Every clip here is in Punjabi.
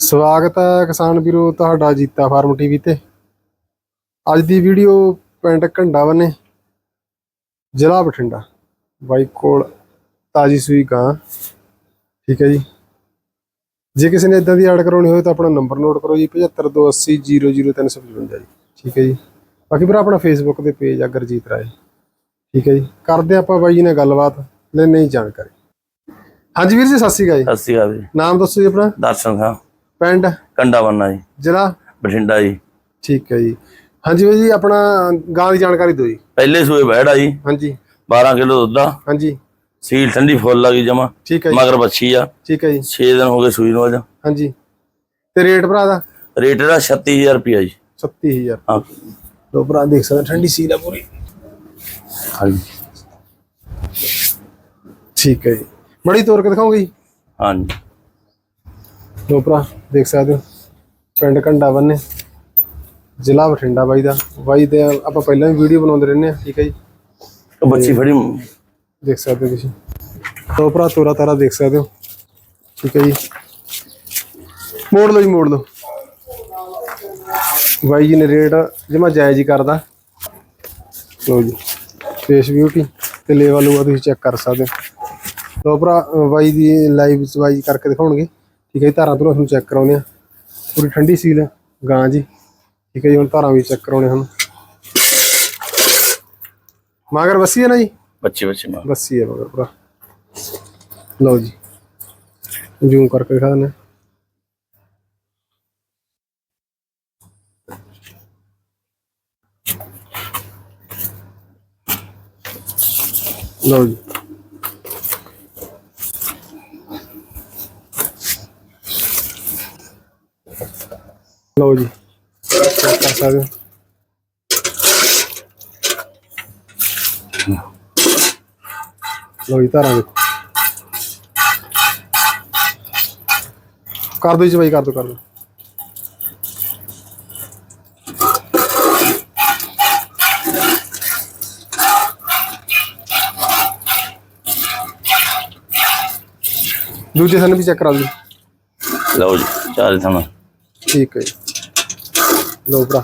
ਸਵਾਗਤ ਹੈ ਕਿਸਾਨ ਵੀਰੋ ਤੁਹਾਡਾ ਜੀਤਾ ਫਾਰਮ ਟੀਵੀ ਤੇ। ਅੱਜ ਦੀ ਵੀਡੀਓ ਪਿੰਡ ਘੰਡਾ ਬੰਨੇ ਜ਼ਿਲ੍ਹਾ ਬਠਿੰਡਾ। ਬਾਈ ਕੋਲ ਤਾਜੀ ਸੂਈ ਗਾਂ। ਠੀਕ ਹੈ ਜੀ। ਜੇ ਕਿਸੇ ਨੇ ਇਦਾਂ ਦੀ ਐਡ ਕਰਾਉਣੀ ਹੋਵੇ ਤਾਂ ਆਪਣਾ ਨੰਬਰ ਨੋਟ ਕਰੋ ਜੀ 7528000355 ਜੀ। ਠੀਕ ਹੈ ਜੀ। ਬਾਕੀ ਭਰਾ ਆਪਣਾ ਫੇਸਬੁੱਕ ਤੇ ਪੇਜ ਆ ਗੁਰਜੀਤ ਰਾਏ। ਠੀਕ ਹੈ ਜੀ। ਕਰਦੇ ਆਪਾਂ ਬਾਈ ਜੀ ਨਾਲ ਗੱਲਬਾਤ ਲੈ ਨਹੀਂ ਜਾਣਕਾਰੀ। ਹਾਂਜੀ ਵੀਰ ਜੀ ਸਤਿ ਸ਼੍ਰੀ ਅਕਾਲ ਜੀ। ਸਤਿ ਸ਼੍ਰੀ ਅਕਾਲ ਜੀ। ਨਾਮ ਦੱਸੋ ਜੀ ਆਪਣਾ। ਦਰਸ਼ਨ ਸਿੰਘ। ਪਿੰਡ? ਕੰਡਾ ਬੰਨਾ ਜੀ। ਜ਼ਿਲ੍ਹਾ? ਬਠਿੰਡਾ ਜੀ। ਠੀਕ ਹੈ ਜੀ। ਹਾਂਜੀ ਬਾਈ ਜੀ ਆਪਣਾ ਗਾਂ ਦੀ ਜਾਣਕਾਰੀ ਦਿਓ ਜੀ। ਪਹਿਲੇ ਸੂਏ ਬਹਿੜਾ ਜੀ। ਹਾਂਜੀ। 12 ਕਿਲੋ ਦੁੱਧ ਆ। ਹਾਂਜੀ। ਸੀਲ ਠੰਡੀ ਫੁੱਲ ਲੱਗੀ ਜਮਾ। ਠੀਕ ਹੈ ਜੀ। ਮਗਰ ਬੱਚੀ ਆ। ਠੀਕ ਹੈ ਜੀ। 6 ਦਿਨ ਹੋ ਗਏ ਸੂਈ ਨੂੰ ਅੱਜ। ਹਾਂਜੀ। ਤੇ ਰੇਟ ਭਰਾ ਦਾ? ਰੇਟ ਇਹਦਾ 36000 ਰੁਪਿਆ ਜੀ। 37000 ਹਾਂ। ਲੋ ਭਰਾ ਦੇਖ ਸਕਦੇ ਠੰਡੀ ਸੀਲ ਆ ਪੂਰੀ। ਹਾਂਜੀ। ਠੀਕ ਹੈ ਜੀ। ਮੜੀ ਤੋੜ ਕੇ ਦਿਖਾਉਂਗੇ ਜੀ? ਹਾਂਜੀ। ਲੋ ਭਰਾ ਦੇਖ ਸਕਦੇ ਹੋ ਪਿੰਡ ਘੰਡਾ ਬੰਨੇ ਜ਼ਿਲ੍ਹਾ ਬਠਿੰਡਾ ਬਾਈ ਦਾ। ਬਾਈ ਦੇ ਆਪਾਂ ਪਹਿਲਾਂ ਵੀ ਵੀਡੀਓ ਬਣਾਉਂਦੇ ਰਹਿੰਦੇ ਆ ਠੀਕ ਹੈ ਜੀ? ਉਹ ਬੱਚੀ ਫੜੀ। ਦੇਖ ਸਕਦੇ ਹੋ ਤੁਸੀਂ। ਲੋ ਭਰਾ ਤੋਰਾ ਤਾਰਾ ਦੇਖ ਸਕਦੇ ਹੋ ਠੀਕ ਹੈ ਜੀ? ਮੋੜ ਲਓ ਜੀ ਮੋੜ ਲਓ। ਬਾਈ ਜੀ ਨੇ ਰੇਟ ਜਮਾ ਜਾਇਜ਼ ਹੀ ਕਰਦਾ। ਲੋ ਜੀ ਫੇਸ ਬਿਊਟੀ ਤੇ ਲੈਵਲ ਉਹ ਤੁਸੀਂ ਚੈੱਕ ਕਰ ਸਕਦੇ ਹੋ। ਲੋ ਭਰਾ ਬਾਈ ਦੀ ਲਾਈਵ ਬਾਈ ਕਰਕੇ ਦਿਖਾਉਣਗੇ। ਠੀਕ ਹੈ ਜੀ ਧਾਰਾਂ ਤੋਂ ਤੁਹਾਨੂੰ ਚੈੱਕ ਕਰਾਉਂਦੇ ਆ ਪੂਰੀ ਠੰਡੀ ਸੀਲ ਗਾਂ ਜੀ। ਠੀਕ ਹੈ ਜੀ ਹੁਣ ਧਾਰਾਂ ਵੀ ਚੈੱਕ ਕਰਾਉਣੇ ਹਨ ਮਗਰ ਵਸੀ ਹੈ ਨਾ ਜੀ? ਬੱਚੀ ਬੱਚੀ ਮਾਂ। ਲੱਸੀ ਹੈ ਮਗਰ ਪੂਰਾ ਲਓ ਜੀ ਜੂਮ ਕਰਕੇ ਦਿਖਾ ਦਿੰਦੇ ਹਾਂ। ਲਓ ਜੀ। ਲਓ ਜੀ ਚੈੱਕ ਕਰ ਸਕਦੇ ਹੋ ਲਓ ਜੀ ਧਾਰਾਂ ਦੇਖੋ ਕਰ ਦੋ ਜੀ ਬਾਈ ਕਰ ਦੋ ਕਰ ਦੋ ਦੂਜੇ ਸਨ ਵੀ ਚੈੱਕ ਕਰਾ ਦਿਓ ਲਓ ਜੀ ਚਾਰ ਥਾਂ ਠੀਕ ਹੈ ਲਓ ਭਰਾ।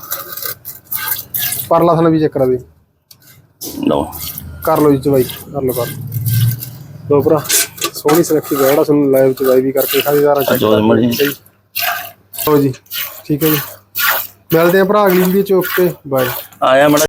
ਪਰਲਾ ਸਨ ਵੀ ਚੈੱਕ ਕਰਾ ਦਿਓ ਲਓ। ਕਰ ਲਓ ਜੀ ਚਵਾਈ। ਕਰ ਲਓ ਕਰ ਲਓ। ਲਓ ਭਰਾ ਸੋਹਣੀ ਸੁਰੱਖੀ ਬੈੜਾ ਤੁਹਾਨੂੰ ਲਾਈਵ ਚਵਾਈ ਵੀ ਕਰਕੇ ਸਾਰੀ ਚੈੱਕ ਮਰਜ਼ੀ। ਲਓ ਜੀ ਠੀਕ ਹੈ ਜੀ। ਮਿਲਦੇ ਆ ਭਰਾ ਅਗਲੀ ਵੀਡੀਓ ਚ ਓਕੇ ਬਾਏ ਆਇਆ ਮੜਾ